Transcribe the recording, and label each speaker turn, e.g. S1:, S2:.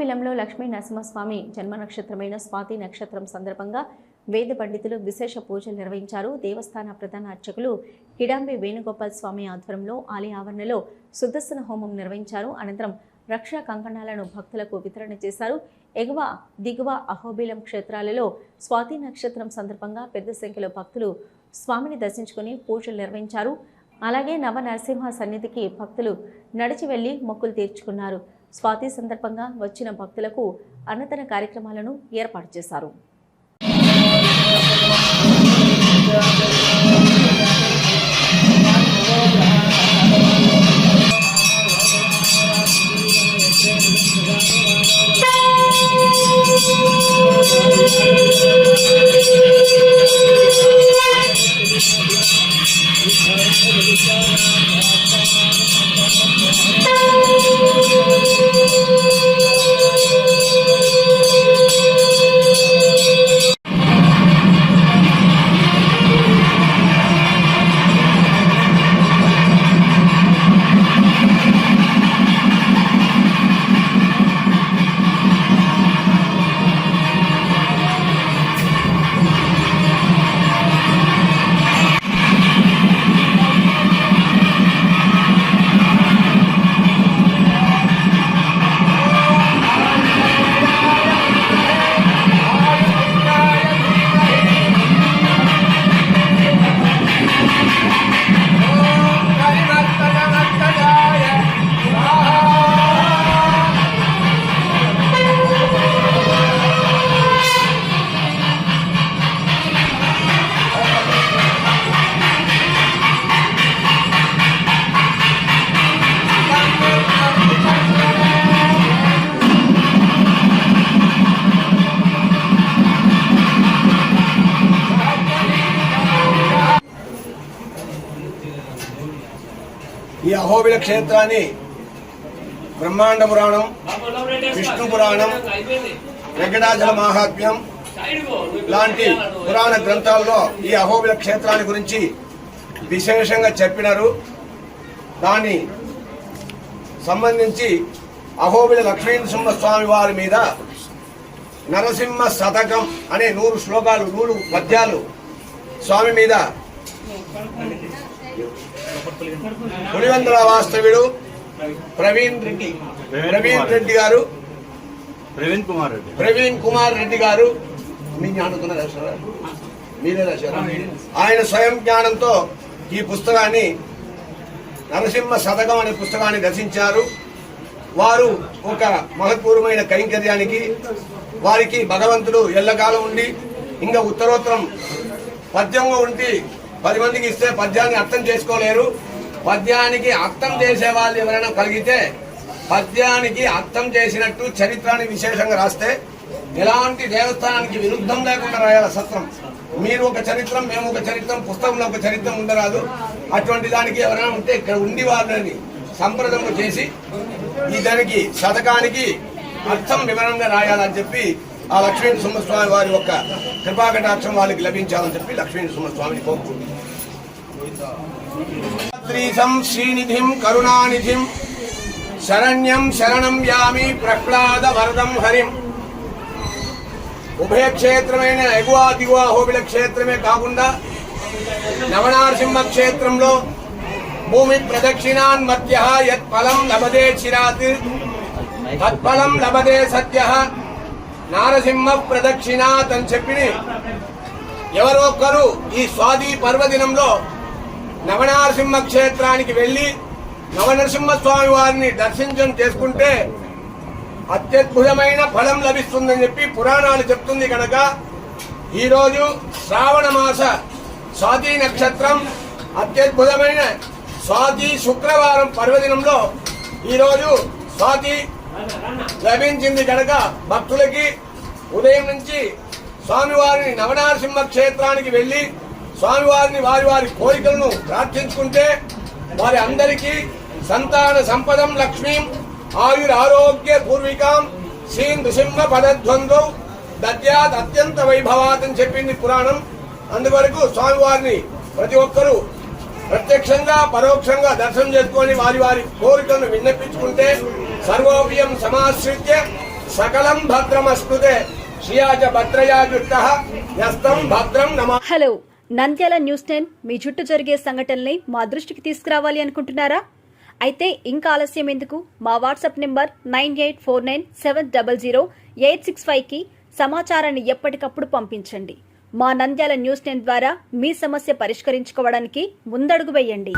S1: కుప్పిలంలో లక్ష్మీ నరసింహస్వామి జన్మ నక్షత్రమైన స్వాతి నక్షత్రం సందర్భంగా వేద పండితులు విశేష పూజలు నిర్వహించారు. దేవస్థాన ప్రధాన అర్చకులు కిడాంబి వేణుగోపాల్ స్వామి ఆధ్వర్యంలో ఆలయ ఆవరణలో సుదర్శన హోమం నిర్వహించారు. అనంతరం రక్షా కంకణాలను భక్తులకు వితరణ చేశారు. ఎగువ దిగువ అహోబిలం క్షేత్రాలలో స్వాతి నక్షత్రం సందర్భంగా పెద్ద సంఖ్యలో భక్తులు స్వామిని దర్శించుకుని పూజలు నిర్వహించారు. అలాగే నవ నరసింహ సన్నిధికి భక్తులు నడిచి వెళ్ళి మొక్కులు తీర్చుకున్నారు. స్వాతి సందర్భంగా వచ్చిన భక్తులకు అన్నదాన కార్యక్రమాలను ఏర్పాటు చేశారు.
S2: ఈ అహోబిల క్షేత్రాన్ని బ్రహ్మాండ పురాణం విష్ణు పురాణం వెంకటాచల మహాత్మ్యం లాంటి పురాణ గ్రంథాల్లో ఈ అహోబిల క్షేత్రాన్ని గురించి విశేషంగా చెప్పినారు. దాన్ని సంబంధించి అహోబిల లక్ష్మీనరసింహ స్వామి వారి మీద నరసింహ శతకం అనే నూరు శ్లోకాలు నూరు పద్యాలు స్వామి మీద పులివెందుల వాస్తవ్యుడు ప్రవీణ్ రెడ్డి. ప్రవీణ్ రెడ్డి. గారు.
S3: ప్రవీణ్ కుమార్ రెడ్డి.
S2: ప్రవీణ్ కుమార్ రెడ్డి గారు. మీ జ్ఞానంతోనే రాశారా? మీరే రాశారా? ఆయన స్వయం జ్ఞానంతో ఈ పుస్తకాన్ని నరసింహ శతకం అనే పుస్తకాన్ని రచించారు. వారు ఒక మహత్పూర్వమైన కైంకర్యానికి వారికి భగవంతుడు ఎల్లకాలం ఉండి ఇంకా ఉత్తరోత్తరం పద్యంగా ఉండి పది మందికి ఇస్తే పద్యాన్ని అర్థం చేసుకోలేరు. పద్యానికి అర్థం చేసే వాళ్ళు ఎవరైనా కలిగితే పద్యానికి అర్థం చేసినట్టు చరిత్రాన్ని విశేషంగా రాస్తే ఎలాంటి దేవస్థానానికి విరుద్ధం లేకుండా రాయాల సత్రం. మీరు ఒక చరిత్రం మేము ఒక చరిత్రం పుస్తకంలో ఒక చరిత్రం ఉండరాదు. అటువంటి దానికి ఎవరైనా ఉంటే ఇక్కడ ఉండి వాళ్ళని సంప్రదం చేసి ఈ దానికి శతకానికి అర్థం వివరంగా రాయాలని చెప్పి ఆ లక్ష్మీ నృసింహస్వామి వారి యొక్క కృపాకటాక్షం వాళ్ళకి లభించాలని చెప్పి లక్ష్మీ నృసింహస్వామిని కోరుకుంటున్నాం. శ్రీనిధిం కరుణానిధిం శరణ్యం శరణం యామి ప్రహ్లాద వరదం హరిం. ఉభయ క్షేత్రమైన ఎగువ దిగువ హోబిల క్షేత్రమే కాకుండా నవనారసింహ క్షేత్రంలో భూమి ప్రదక్షిణాన్ మధ్య యత్ ఫలం లభదే చిరాత్ తత్ఫలం లభదే సత్య. నారసింహ ప్రదక్షిణాత్ అని చెప్పి ఎవరో ఒకరు ఈ స్వాతి పర్వదినంలో నవనారసింహ క్షేత్రానికి వెళ్ళి నవనరసింహ స్వామి వారిని దర్శించడం చేసుకుంటే అత్యద్భుతమైన ఫలం లభిస్తుందని చెప్పి పురాణాలు చెప్తుంది కనుక ఈరోజు శ్రావణ మాస స్వాతి నక్షత్రం అత్యద్భుతమైన స్వాతి శుక్రవారం పర్వదినంలో ఈరోజు స్వాతి లభించింది కనుక భక్తులకి ఉదయం నుంచి స్వామివారిని నవనారసింహ క్షేత్రానికి వెళ్ళి స్వామివారిని వారి వారి కోరికలను ప్రార్థించుకుంటే వారి అందరికీ సంతాన సంపదం లక్ష్మీం ఆయుర ఆరోగ్య పూర్వికాం శ్రీ నృసింహ పదద్వంద్వం దద్యాత్ అత్యంత వైభవాత్ అని చెప్పింది పురాణం. అందువరకు స్వామివారిని ప్రతి ఒక్కరూ ప్రత్యక్షంగా పరోక్షంగా దర్శనం చేసుకొని వారి వారి కోరికలను విన్నపించుకుంటే సర్వోపియం సమాశ్రిత్య సకలం భద్రమస్తుతే. శ్రియాచ భద్రయా యస్తం భద్రం నమ.
S4: హలో నంద్యాల న్యూస్ టెన్ మీ చుట్టూ జరిగే సంఘటనల్ని మా దృష్టికి తీసుకురావాలి అనుకుంటున్నారా? అయితే ఇంకా ఆలస్యం ఎందుకు? మా WhatsApp number nine eight four nine seven double zero eight six ఫైవ్కి సమాచారాన్ని ఎప్పటికప్పుడు పంపించండి. మా నంద్యాల న్యూస్ టెన్ ద్వారా మీ సమస్య పరిష్కరించుకోవడానికి ముందడుగు వేయండి.